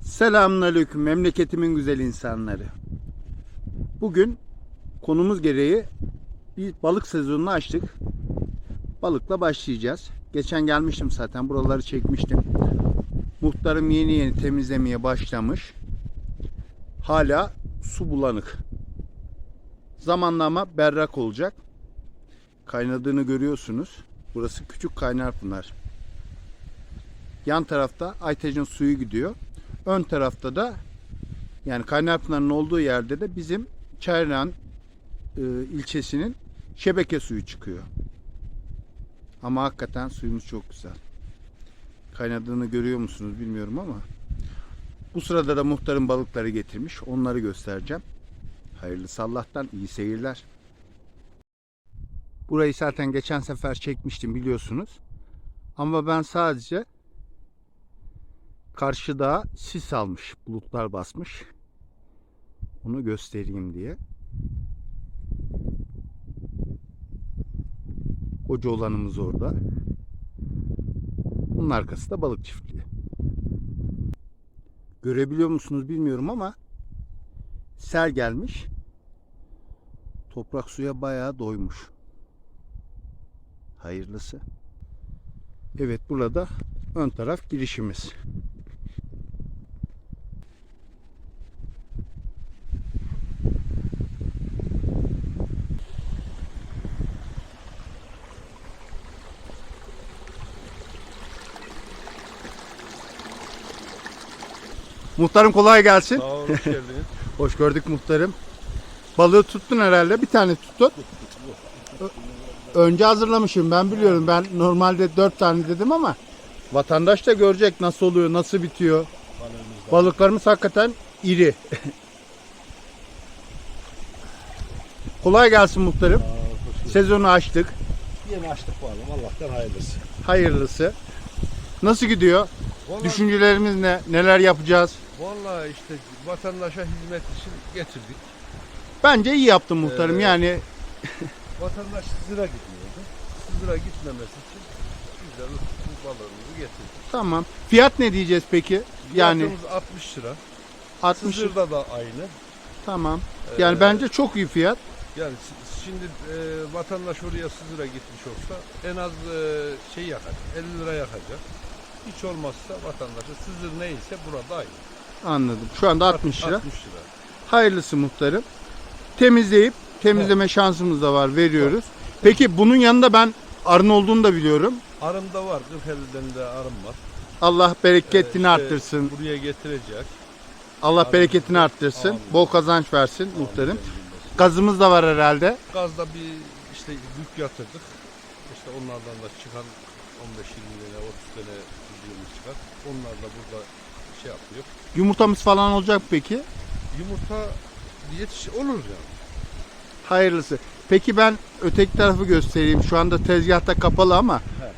Selamünaleyküm memleketimin güzel insanları. Bugün konumuz gereği bir balık sezonunu açtık. Balıkla başlayacağız. Geçen gelmiştim zaten buraları çekmiştim. Muhtarım yeni yeni temizlemeye başlamış. Hala su bulanık. Zamanla ama berrak olacak. Kaynadığını görüyorsunuz. Burası küçük Kaynarpınar. Yan tarafta Aytaç'ın suyu gidiyor. Ön tarafta da yani Kaynarpınar'ın olduğu yerde de bizim Çayran e, ilçesinin şebeke suyu çıkıyor. Ama hakikaten suyumuz çok güzel. Kaynadığını görüyor musunuz bilmiyorum ama. Bu sırada da muhtarın balıkları getirmiş. Onları göstereceğim. Hayırlısı Allah'tan iyi seyirler. Burayı zaten geçen sefer çekmiştim biliyorsunuz. Ama ben sadece karşıda sis almış, bulutlar basmış. Onu göstereyim diye. Koca olanımız orada. Bunun arkası da balık çiftliği. Görebiliyor musunuz bilmiyorum ama sel gelmiş. Toprak suya bayağı doymuş. Hayırlısı. Evet burada ön taraf girişimiz. Muhtarım kolay gelsin. Sağ olun, hoş geldiniz. Hoş gördük muhtarım. Balığı tuttun herhalde. Bir tane tuttun. Önce hazırlamışım ben biliyorum. Ben normalde dört tane dedim ama vatandaş da görecek nasıl oluyor, nasıl bitiyor. Balıklarımız hakikaten iri. Kolay gelsin muhtarım. Sezonu açtık. Yeni açtık bakalım. Allah'tan hayırlısı. Hayırlısı. Nasıl gidiyor? Vallahi, Düşüncelerimiz ne? Neler yapacağız? Vallahi işte vatandaşa hizmet için getirdik. Bence iyi yaptın muhtarım. Ee, Yani Vatandaş Sızır'a gidiyordu. Sızır'a gitmemesi için biz de bu balığımızı getirdik. tamam. Fiyat ne diyeceğiz peki? Yani Fiyatımız 60 lira. 60 Sızır'da da aynı. Tamam. Yani Ee, bence çok iyi fiyat. Yani si- şimdi e, vatandaş oraya Sızır'a gitmiş olsa en az e, şey yakacak, 50 lira yakacak. Hiç olmazsa vatandaşa Sızır neyse burada aynı. Anladım. Şu anda 60 lira. 60 lira. Hayırlısı muhtarım. Temizleyip temizleme şansımız da var. Veriyoruz. Peki bunun yanında ben arın olduğunu da biliyorum. Arımda var, Kırkeli'den de arım var. Allah Ee, bereketini işte arttırsın. Buraya getirecek. Allah Amin. bereketini arttırsın. Amin. Bol kazanç versin muhtarım. Gazımız da var herhalde. Gazda bir işte yük yatırdık. İşte onlardan da çıkan 15-20 tane 30 tane yüzüğümüz çıkar. Onlar da burada şey yapıyor. Yumurtamız falan olacak peki? Yumurta yetiş olur yani. Hayırlısı. Peki ben öteki tarafı göstereyim. Şu anda tezgahta kapalı ama He.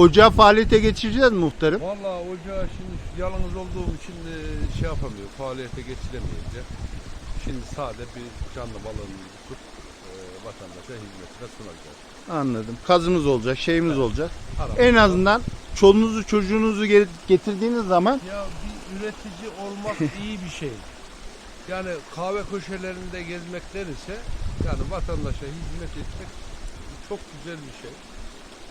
ocağı faaliyete geçireceğiz mi muhtarım. Vallahi ocağı şimdi yalnız olduğum için e, şey yapamıyor. Faaliyete geçiremeyince. Şimdi sade bir canlı balığımızı tutup e, vatandaşa hizmetine sunacağız. Anladım. Kazımız olacak, şeyimiz olacak. Aramızda- En azından çoluğunuzu çocuğunuzu geri- getirdiğiniz zaman Ya bir üretici olmak iyi bir şey. Yani kahve köşelerinde gezmekten ise yani vatandaşa hizmet etmek çok güzel bir şey.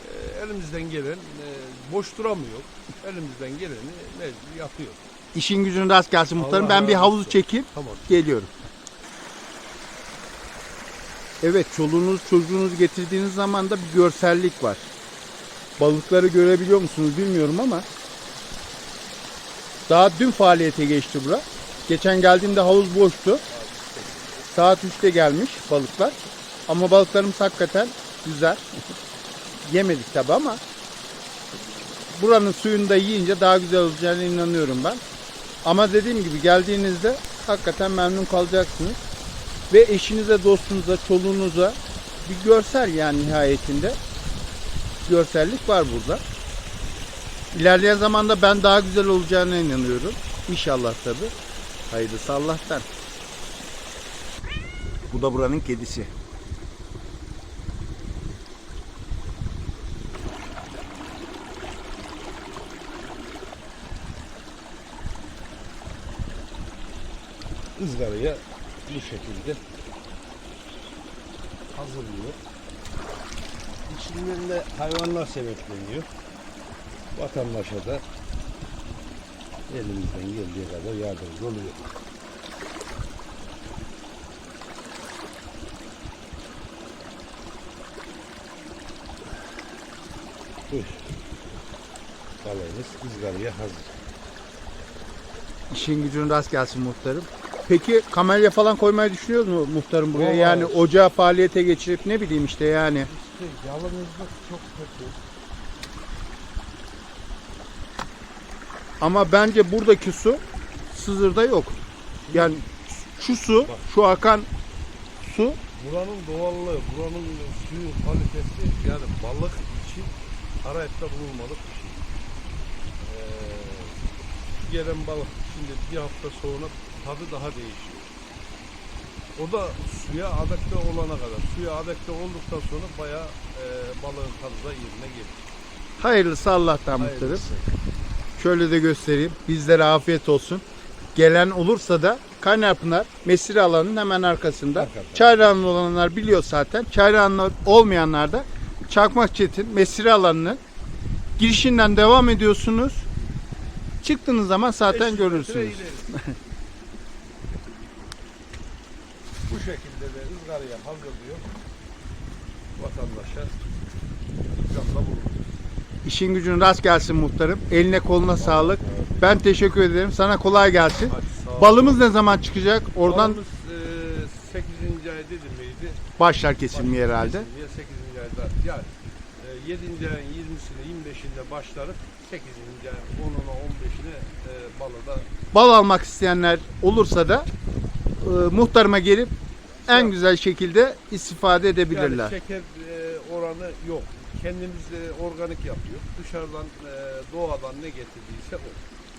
Ee, elimizden gelen e, boş duramıyor. Elimizden geleni mecbur yapıyor. işin gücünün rast gelsin muhtarım. Allah Ben bir razı havuz olsun. çekeyim, Tamam. geliyorum. Evet, çoluğunuz çocuğunuz getirdiğiniz zaman da bir görsellik var. Balıkları görebiliyor musunuz bilmiyorum ama daha dün faaliyete geçti bura. Geçen geldiğimde havuz boştu. Saat 3'te gelmiş balıklar. Ama balıklarımız hakikaten güzel. Yemedik tabi ama buranın suyunu da yiyince daha güzel olacağına inanıyorum ben. Ama dediğim gibi geldiğinizde hakikaten memnun kalacaksınız. Ve eşinize, dostunuza, çoluğunuza bir görsel yani nihayetinde. Görsellik var burada. İlerleyen zamanda ben daha güzel olacağına inanıyorum. İnşallah tabi. Hayırlısı Allah'tan. Bu da buranın kedisi. ızgaraya bu şekilde hazırlıyor. İçinden de hayvanlar sebepleniyor. Vatandaşa da elimizden geldiği kadar yardımcı oluyor. Buyur. Balığımız ızgaraya hazır. İşin gücün rast gelsin muhtarım. Peki kamelya falan koymayı düşünüyor mu muhtarım buraya? Vallahi- Yani ocağı faaliyete geçirip ne bileyim işte yani. İşte yalnızlık çok kötü. Ama bence buradaki su Sızır'da yok. Yani şu su, şu akan su Buranın doğallığı, buranın suyu kalitesi yani balık için arayıp da bulunmalık bir şey. Ee, gelen balık şimdi bir hafta sonra tadı daha değişiyor. O da suya adapte olana kadar. Suya adapte olduktan sonra bayağı e, balığın tadı da yerine gelir. hayırlısı Allah'tan muhtarım. Hayırlısı. Şöyle de göstereyim. Bizlere afiyet olsun. Gelen olursa da Kaynarpınar Mesire alanının hemen arkasında. Çayranlı olanlar biliyor zaten. Çayranlı olmayanlar da Çakmak Çetin Mesire alanının girişinden devam ediyorsunuz. Çıktığınız zaman zaten 500 metre görürsünüz. Bu şekilde de ızgaraya hazırlıyor. Vatandaşa ikramda bulunuyor. İşin gücün rast gelsin muhtarım. Eline koluna sağlık. Ben teşekkür ederim. Sana kolay gelsin. Balımız ne zaman çıkacak? Oradan Balımız e, 8. ay dedi miydi? başlar kesilmeye herhalde. Kesilmeye 8. ayda yani e, 7. ayın 20'sinde 25'inde başlarıp 8. ayın 10'una 15'ine e, balı da Bal almak isteyenler olursa da e, muhtarıma gelip en güzel şekilde istifade edebilirler. yani şeker e, oranı yok. Kendimiz e, organik yapıyor. Dışarıdan e, doğadan ne getirdiyse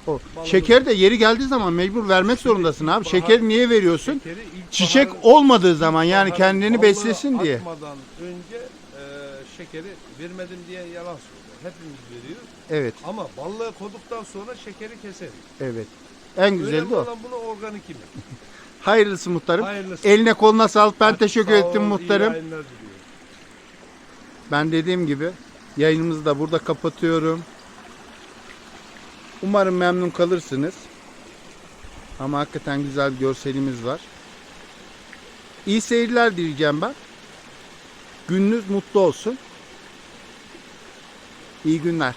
o. O. Şeker de yeri geldiği zaman mecbur vermek zorundasın abi. ilkbahar- Şekeri niye veriyorsun? Şekeri ilkbahar- Çiçek olmadığı zaman yani ilkbahar kendini beslesin diye. Atmadan önce e, şekeri vermedim diye yalan söylüyor. Hepimiz veriyoruz. Evet, Ama ballığı koduktan sonra şekeri keseriz. evet. En güzeli Önemli de o. olan bunu organik yemek. Hayırlısı muhtarım. Hayırlısı. Eline koluna sağlık. Ben teşekkür sağ ettim iyi muhtarım. yayınlar diliyorum. Ben dediğim gibi yayınımızı da burada kapatıyorum. Umarım memnun kalırsınız. Ama hakikaten güzel bir görselimiz var. İyi seyirler dileyeceğim ben. Gününüz mutlu olsun. İyi günler.